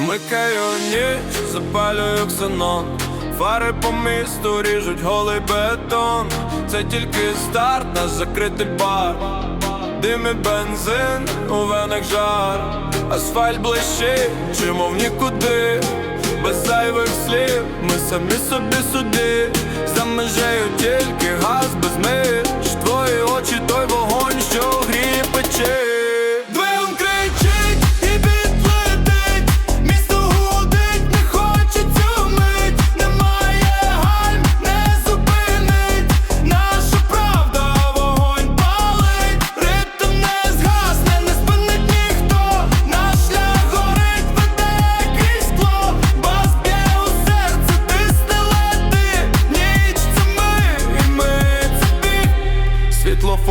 Вмикаю ніч, запалюю ксенон. Фари по місту ріжуть голий бетон. Це тільки старт, наш закритий бар. Дим бензин, у венах жар. Асфальт блищить, чи мов нікуди. Без зайвих слів, ми самі собі суді За межею тільки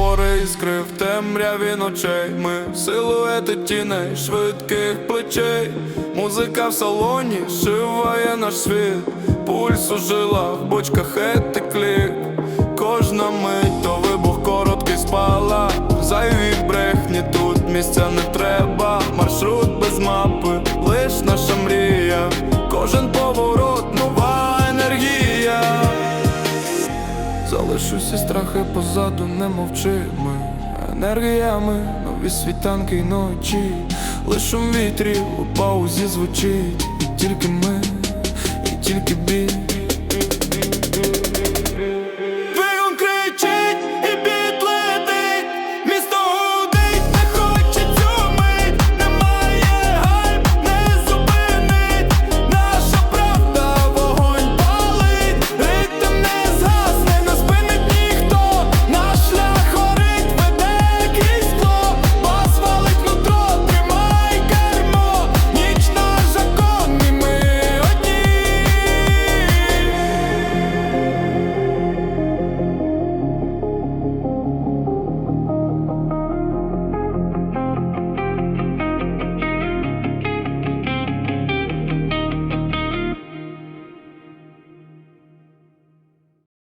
Світлофори іскри в темряві ночей. Ми силуети тіней, швидких плечей. Музика в салоні шиває наш світ. Пульс у жилах, в бочках ети клік. Кожна мить то вибух короткий спала Зайві брехні тут місця не треба. Маршрут без мапи, лиш наша мрія. Кожен поворот, Залишу всі страхи позаду, не мовчи. Ми енергіями, нові світанки й ночі, лиш у вітрі у паузі звучить, і тільки ми, і тільки біль